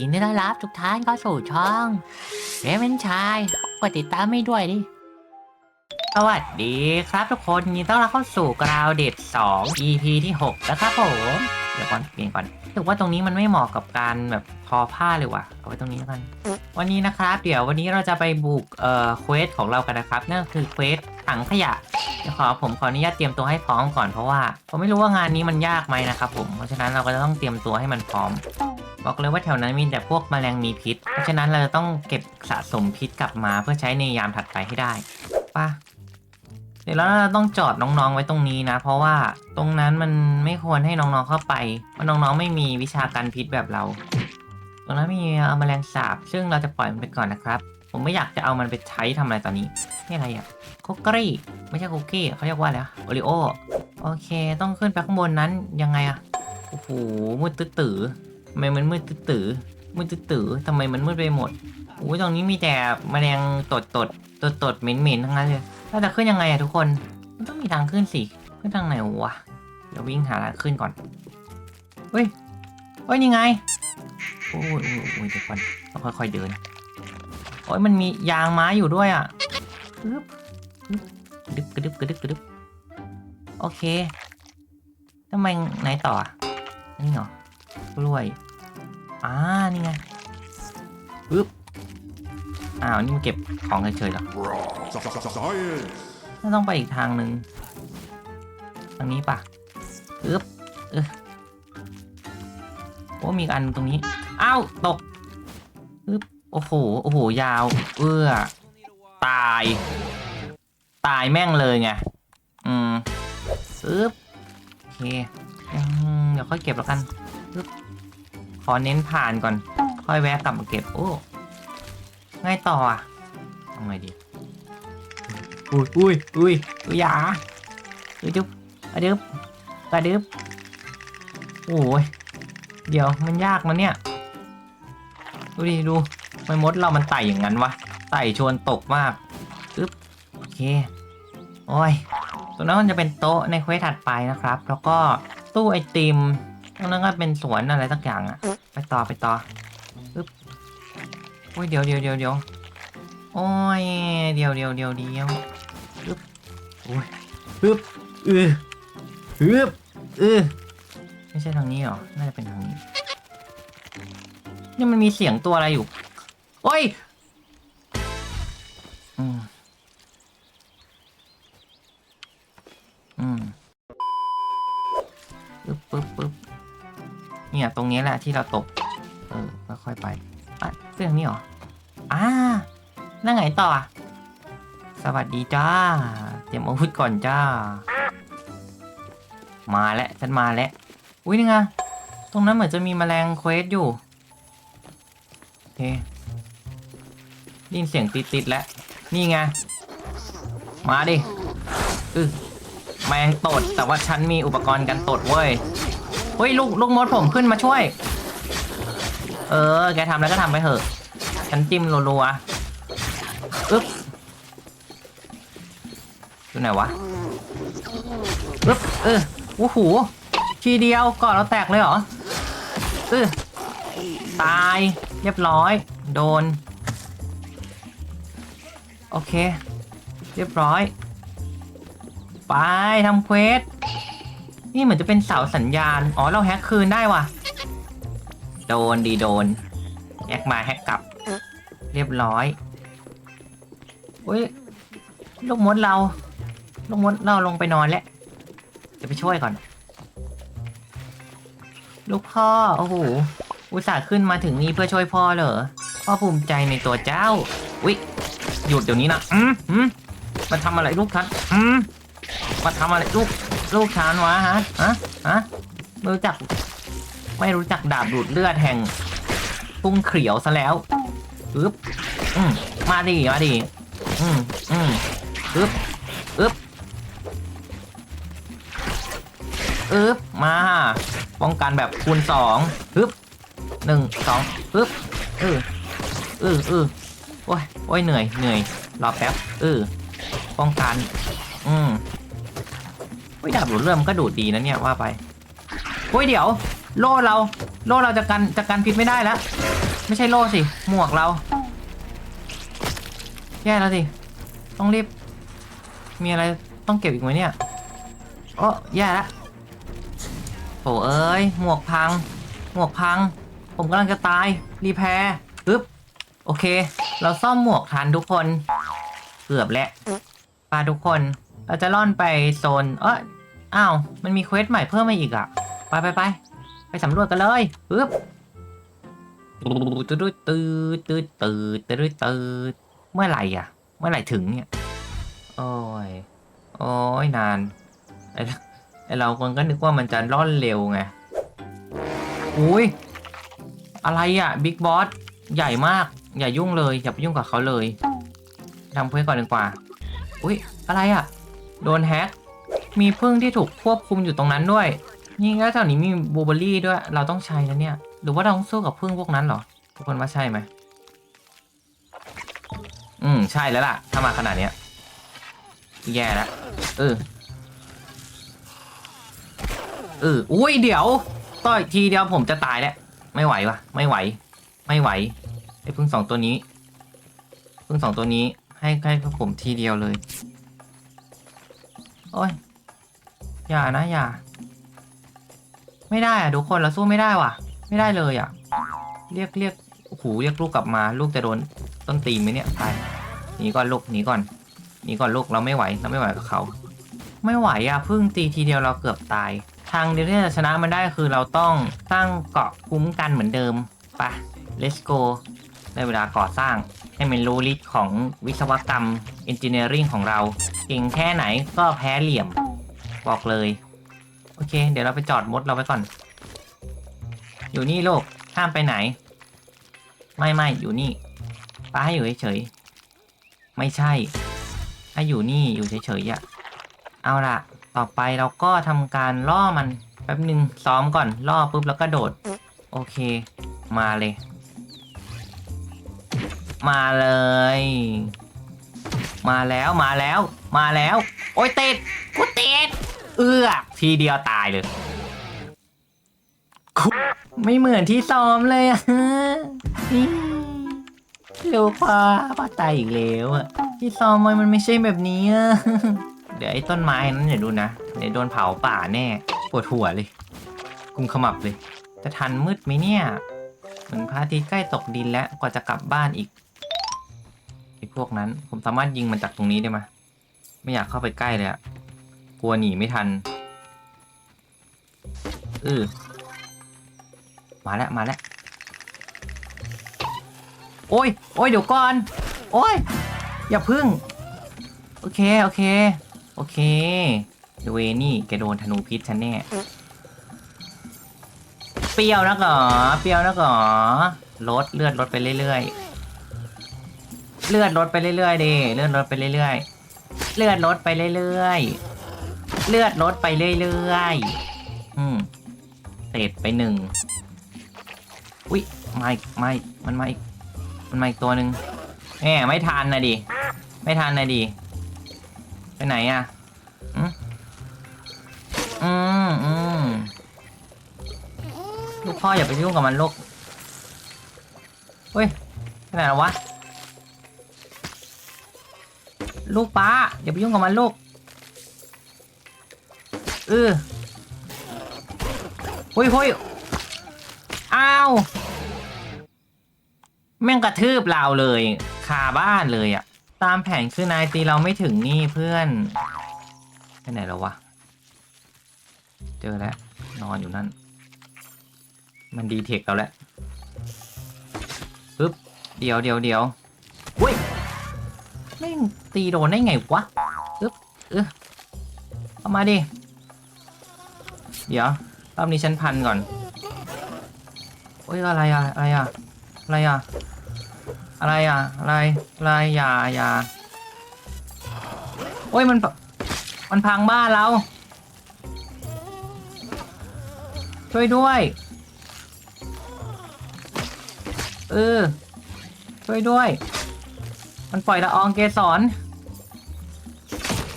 ยินดีต้อนรับทุกท่านเข้าสู่ช่องเรเวนชายกดติดตามไม่ด้วยดิ สวัสดีครับทุกคนยินดีต้อนรับเข้าสู่กราวเด็ด2 EP ที่ 6 แล้วครับผม เดี๋ยวก่อนเปลี่ยนก่อนรู้สึกว่าตรงนี้มันไม่เหมาะกับการแบบทอผ้าเลยว่ะ เอาไว้ตรงนี้แล้วกัน วันนี้นะครับ เดี๋ยววันนี้เราจะไปบุกเอ่อเควสของเรากันนะครับ นั่นคือเควสถังขยะขอผมขออนุญาตเตรียมตัวให้พร้อมก่อนเพราะว่าผมไม่รู้ว่างานนี้มันยากไหมนะครับผมเพราะฉะนั้นเราก็จะต้องเตรียมตัวให้มันพร้อม บอกเลยว่าแถวนั้นมีแต่พวกแมลงมีพิษ เพราะฉะนั้นเราจะต้องเก็บสะสมพิษกลับมาเพื่อใช้ในยามถัดไปให้ได้ป่ะเดี๋ยวแล้วเราต้องจอดน้องๆไว้ตรงนี้นะ เพราะว่าตรงนั้นมันไม่ควรให้น้องๆเข้าไปเพราะน้องๆไม่มีวิชาการพิษแบบเรา ตรงนั้นมีแมลงสาบ ซึ่งเราจะปล่อยมันไปก่อนนะครับ ผมไม่อยากจะเอามันไปใช้ทำอะไรตอนนี้นี่อะไรอะคุกกี้ไม่ใช่คุกกี้เขาเรียกว่าอะไรอะโอริโอโอเค ต้องขึ้นไปข้างบนนั้นยังไงอะโอ้โหมืดตื้อ ทำไมมันมืดตื้อมืดตื้อทำไมมันมืดไปหมดโอ้ยตรงนี้มีแต่แมลงตดตดตดตดๆเหม็นทั้งนั้นเลยแล้วจะขึ้นยังไงอะทุกคน มันต้องมีทางขึ้นสิ ขึ้นทางไหนวะ เดี๋ยววิ่งหาทางขึ้นก่อน เฮ้ย เฮ้ย นี่ไง โอ้ยโอ้ยโอ้ยเดี๋ยวก่อนต้องค่อยๆเดิน โอ้ยมันมียางไม้อยู่ด้วยอะปึ๊บปึ๊บกระดึบกระดึบกระดึบกระดึบโอเคทำไมไหนต่ออะนี่เหรอกล้วย อ่านี่ไงปึ๊บอ้าวนี่มันเก็บของเฉยๆหรอน่าต้องไปอีกทางหนึ่งทางนี้ปะปึ๊บเออโอ้มีอันตรงนี้อ้าวตกปึ๊บโอ้โหโอ้โหยาว เอื้อตาย ตายแม่งเลยไงอืมปึ๊บโอเคอืมเดี๋ยวค่อยเก็บแล้วกัน ขอเน้นผ่านก่อน ค่อยแวะกลับมาเก็บ โอ้ไงต่ออะทำไงดี อุ้ยอุ้ยอุ้ยอุ้ยอยาอุ้ยจุ๊บอะดึบกระดึบโอ้ย เดี๋ยวมันยากนะเนี่ย ดูดิดูไมมดเรามันไต่อย่างนั้นวะ ไต่ชวนตกมากอึ๊บโอเค โอ้ยตรงนั้นมันจะเป็นโต๊ะในเควสถัดไปนะครับ แล้วก็ตู้ไอติมตรงนั้นก็เป็นสวนอะไรสักอย่างอะ ต่อไปต่ออึ๊บโอ้ยเดี๋ยวเดี๋ยวเดี๋ยวเดี๋ยวโอ้ยเดี๋ยวเดี๋ยวเดี๋ยวเดี๋ยวปึ๊บโอ้ยปึ๊บเออปึ๊บเออไม่ใช่ทางนี้หรอ น่าจะเป็นทางนี้ นี่มันมีเสียงตัวอะไรอยู่ โอ้ยอืมอืมปึ๊บปึ๊บปึ๊บเนี่ย ตรงนี้แหละที่เราตก ออค่อยๆไปอะเรื่องนี้เหรออ่าแล้วไงต่อ สวัสดีจ้า เตรียมอาวุธก่อนจ้า มาแล้วฉันมาแล้ว อุ้ยนี่ไง ตรงนั้นเหมือนจะมีแมลงเควสอยู่โอเคได้ยินเสียงติดๆแล้ว นี่ไง มาดิอือแมงตดแต่ว่าฉันมีอุปกรณ์กันตดเว้ย เฮ้ยลูกลูกมดผมขึ้นมาช่วย เออ แกทำแล้วก็ทำไปเถอะ ฉันจิ้มรัวๆอึ๊บอยู่ไหนวะปึ๊บเออโอ้โหทีเดียวก่อนเราแตกเลยเหรอเออตายเรียบร้อย โดน โอเค เรียบร้อย ไปทำเควส นี่เหมือนจะเป็นเสาสัญญาณ อ๋อ เราแฮกคืนได้ว่ะ โดนดีโดนแฮกมาแฮกกลับ เรียบร้อยอุ้ยลูกมดเราลูกมดเราลงไปนอนแล้วจะไปช่วยก่อน ลูกพ่อโอ้โหอุตส่าห์ขึ้นมาถึงนี่เพื่อช่วยพ่อเหรอพ่อภูมิใจในตัวเจ้าอุ๊ยหยุดเดี๋ยวนี้นะอืมอืมมาทำอะไรลูกฉันอืมมาทำอะไรลูกลูกฉันวะฮะฮะฮะไม่รู้จัก ไม่รู้จักดาบดูดเลือดแห่งตุ้งเขียวซะแล้วปึ๊บอืมมาดิมาดิอืมอืมอึ๊บอึ๊บอึ๊บมาป้องกันแบบคูณสองอึ๊บหนึ่งสองอึ๊บเออเออเออโอ้ยโอ้ยเหนื่อยเหนื่อยรอแป๊บเออป้องกัน อืมโอ้ยดาบดูดเรื่องมันก็ดูดดีนะเนี่ยว่าไปโอ้ยเดี๋ยว โล่เรา โล่เราจะกันจะกันพิษไม่ได้แล้ว ไม่ใช่โล่สิ หมวกเรา แย่แล้วสิ ต้องรีบ มีอะไรต้องเก็บอีกไหมเนี่ยโอ้แย่แล้วโถเอ้ย หมวกพัง หมวกพัง ผมกำลังจะตาย รีแพร์ปึ๊บ โอเค เราซ่อมหมวกทันทุกคน เกือบแล้วปาทุกคน เราจะล่อนไปโซน เอ้ยอ้าว มันมีเควสใหม่เพิ่มมาอีกอะ ไปไปไป ไปสำรวจกันเลยปึ๊บตืดตืดตืดตืดตืดตืดเมื่อไหร่อะเมื่อไหร่ถึงเนี่ย โอ้ย โอ้ยนานไอเราไอเราคนก็นึกว่ามันจะร่อนเร็วไง อุ้ย อะไรอะบิ๊กบอสใหญ่มาก อย่ายุ่งเลย อย่าไปยุ่งกับเขาเลยทำเพื่อก่อนดีกว่า อุ้ย อะไรอะโดนแฮก มีพึ่งที่ถูกควบคุมอยู่ตรงนั้นด้วย นี่แล้วแถวนี้มีบลูเบอรี่ด้วย เราต้องใช้นะเนี่ย หรือว่าเราต้องสู้กับพึ่งพวกนั้นเหรอ ทุกคนว่าใช่ไหม อืม ใช่แล้วล่ะ ถ้ามาขนาดเนี้ย แย่แล้วเออ เออ อุ้ยเดี๋ยว ต่อยทีเดียวผมจะตายแล้ว ไม่ไหววะไม่ไหว ไม่ไหว ไอ้พึ่งสองตัวนี้ พึ่งสองตัวนี้ ให้ให้ผมทีเดียวเลย โอ้ย อย่านะอย่า ไม่ได้อะทุกคนเราสู้ไม่ได้ว่ะ ไม่ได้เลยอะ เรียกเรียกโอ้โหเรียกลูกกลับมา ลูกจะโดนต้นตีนไหมเนี่ยไปหนีก่อนลูกหนีก่อนหนีก่อนลูกเราไม่ไหวเราไม่ไหวกับเขาไม่ไหวอะพึ่งตีทีเดียวเราเกือบตาย ทางเดียวที่จะชนะมันได้คือเราต้องสร้งเกาะคุ้มกันเหมือนเดิมไป let's go ได้เวลาก่อสร้างให้มันรู้ฤทธิ์ของวิศวกรรม engineering ของเรา เก่งแค่ไหนก็แพ้เหลี่ยม บอกเลย โอเค เดี๋ยวเราไปจอดมดเราไว้ก่อน อยู่นี่ลูกห้ามไปไหน ไม่ไม่อยู่นี่ป้าให้อยู่เฉยๆไม่ใช่ให้อยู่นี่อยู่เฉยๆอะเอาล่ะ ต่อไปเราก็ทำการล่อมันแป๊บหนึ่งซ้อมก่อนล่อปุ๊บแล้วก็โดด โอเค มาเลย มาเลย มาแล้วมาแล้ว มาแล้ว โอ้ยติดกูติด เอื้อทีเดียวตายเลยคุไม่เหมือนที่ซ้อมเลยอะลูกพ่อพ่อตายอีกแล้วอะที่ซ้อมมันไม่ใช่แบบนี้อะเดี๋ยวไอ้ต้นไม้นั้นเดี๋ยวดูนะเดี๋ยวโดนเผาป่าแน่ปวดหัวเลย กุมขมับเลยจะทันมืดไหมเนี่ยเหมือนพระอาทิตย์ใกล้ตกดินแล้วกว่าจะกลับบ้านอีกไอ้พวกนั้น ผมสามารถยิงมันจากตรงนี้ได้ไหมไม่อยากเข้าไปใกล้เลยอะ ลัวหนีไม่ทันเออมาแล้วมาแล้วโอ้ยโอ้ยเดี๋ยวก่อน โอ้ย อย่าพึ่ง โอเค โอเค โอเคเดยวเวนี่แกโดนธนูพิษฉันแน่ เปรี้ยวนะก่อเปรี้ยวนะก่อลดเลือดลดไปเรื่อยๆ เลือดลดไปเรื่อยๆดิเลือดลดไปเรื่อยๆ เลือดลดไปเรื่อยๆ เลือดลดไปเรื่อยๆ อืมเตะไปหนึ่ง อุ้ยมาอีกมาอีกมันมาอีก มันมาอีกตัวหนึ่งแหมไม่ทันนะดิ ไม่ทันนะดิ ไปไหนอะ อืมอืมอืมลูกพ่ออย่าไปยุ่งกับมันลูกเฮ้ยไปไหนแล้ววะ ลูกป้าอย่าไปยุ่งกับมันลูกเออเฮ้ยเฮ้ยอ้าว แม่งกระทืบเราเลยคาบ้านเลยอะตามแผนคือนายตีเราไม่ถึงนี่เพื่อนไปไหนแล้ววะ เจอแล้ว นอนอยู่นั่น มันดีเทคเราแล้วปึ๊บเดี๋ยวเดี๋ยวเดี๋ยวอุ้ยแม่งตีโดนได้ไงวะปึ๊บเออเอามาดิ เดี๋ยวรอบนี้ฉันพันก่อนโอ้ยอะไรอะอะไรอะอะไรอะอะไรอะอะไรอะไรอย่าอย่าโอ้ยมันมันพังบ้านเราช่วยด้วย เออ ช่วยด้วย มันปล่อยละอองเกสร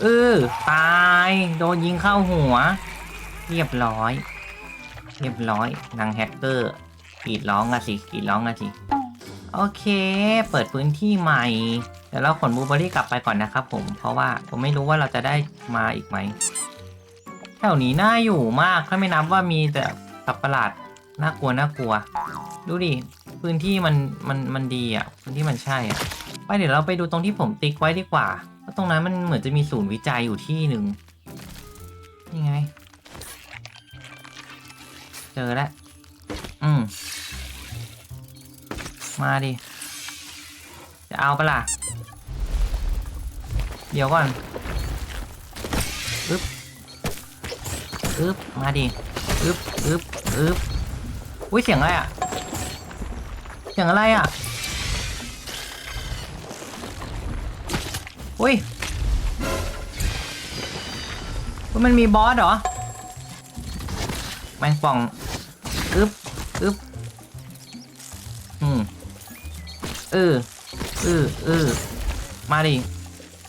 เออตาย โดนยิงเข้าหัว เรียบร้อย เรียบร้อยนางแฮกเกอร์กรีดร้องอะสิกรีดร้องอะสิโอเค เปิดพื้นที่ใหม่เดี๋ยวเราขนบูเบอรี่กลับไปก่อนนะครับผมเพราะว่าผมไม่รู้ว่าเราจะได้มาอีกไหมแถวนี้น่าอยู่มากถ้าไม่นับว่ามีแต่สัตว์ประหลาดน่ากลัวน่ากลัว ดูดิพื้นที่มันมันมันดีอะพื้นที่มันใช่อะไปเดี๋ยวเราไปดูตรงที่ผมติ๊กไว้ดีกว่าเพราะตรงนั้นมันเหมือนจะมีศูนย์วิจัยอยู่ที่หนึ่งนี่ไง เจอแล้วอืม มาดิ จะเอาปะล่ะ เดี๋ยวก่อนอึ๊บอึ๊บ มาดิอึ๊บอึ๊บอึ๊บอุ้ยเสียงอะไรอะ เสียงอะไรอะอุ้ยอุ๊ยมันมีบอสเหรอ แมงป่องอึ๊บอึ๊บอืมเออเออเออมาดิ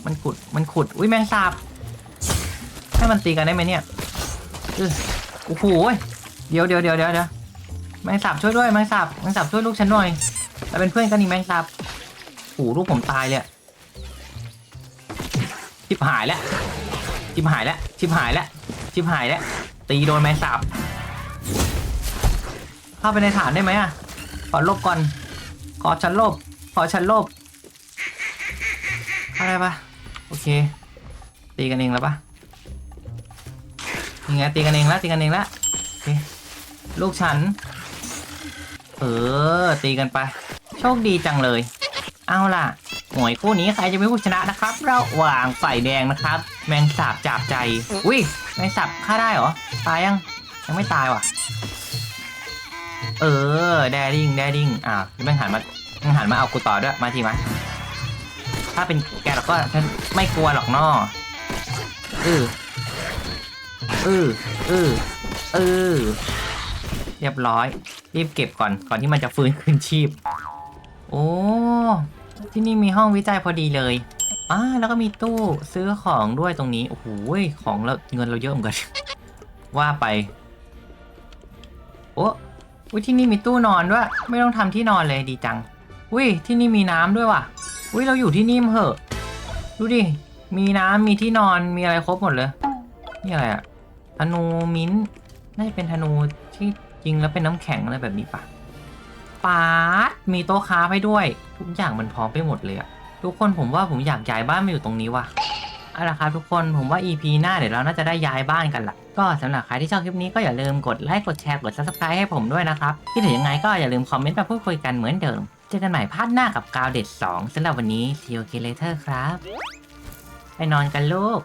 มันขุด มันขุด อุ้ยแมงสาบ ให้มันตีกันได้ไหมเนี่ยเออโอ้โหเดี๋ยวเดี๋ยวเดี๋ยวเดี๋ยวเดี๋ยวแมงสาบช่วยด้วยแมงสาบแมงสาบช่วยลูกฉันหน่อยเราเป็นเพื่อนกันนี่แมงสาบโอ้โหลูกผมตายเลยอะชิบหายแล้วชิบหายแล้วชิบหายแล้วชิบหายแล้วตีโดนแมงสาบ เข้าไปในฐานได้ไหมอะขอลบก่อน ขอฉันลบ ขอฉันลบอะไรปะโอเค ตีกันเองแล้วปะยังไงตีกันเองแล้วตีกันเองแล้วโอเคลูกฉัน เออ ตีกันไป โชคดีจังเลย เอาล่ะหวยคู่นี้ใครจะเป็นผู้ชนะนะครับ ระหว่างฝ่ายแดงนะครับ แมงสาบจับใจ อุ้ยแมงสาบฆ่าได้เหรอ ตายยัง ยังไม่ตายว่ะ เออ แดดิ้งแดดิ้งอ่าวแม่งหันมาแม่งหันมาเอากูต่อด้วย มาทีมาถ้าเป็นแกเราก็ฉันไม่กลัวหรอกนอเออเออเออเออเรียบร้อย รีบเก็บก่อนก่อนที่มันจะฟื้นคืนชีพ โอ้ที่นี่มีห้องวิจัยพอดีเลยอ่าแล้วก็มีตู้ซื้อของด้วยตรงนี้ โอ้โหของเราเงินเราเยอะเหมือนกัน ว่าไป โอ้ อุ้ยที่นี่มีตู้นอนด้วย ไม่ต้องทำที่นอนเลยดีจัง อุ้ยที่นี่มีน้ำด้วยว่ะ อุ้ยเราอยู่ที่นี่มเหอะ ดูดิ มีน้ำมีที่นอนมีอะไรครบหมดเลย นี่อะไรอะธนูมิ้นน่าจะเป็นธนูที่ยิงแล้วเป็นน้ำแข็งอะไรแบบนี้ปะปาดมีโต๊ะค้าให้ด้วย ทุกอย่างมันพร้อมไปหมดเลยอะทุกคนผมว่าผมอยากย้ายบ้านมาอยู่ตรงนี้ว่ะเอาละครับทุกคนผมว่า EP หน้าเดี๋ยวเราน่าจะได้ย้ายบ้านกันละ ก็สำหรับใครที่ชอบคลิปนี้ก็อย่าลืมกดไลค์กดแชร์กด subscribe ให้ผมด้วยนะครับที่ถึงยังไงก็อย่าลืมคอมเมนต์มาพูดคุยกันเหมือนเดิมเจอกันใหม่พาร์ทหน้ากับกาวเด็ด2สำหรับวันนี้ see you later ครับ ไปนอนกันลูก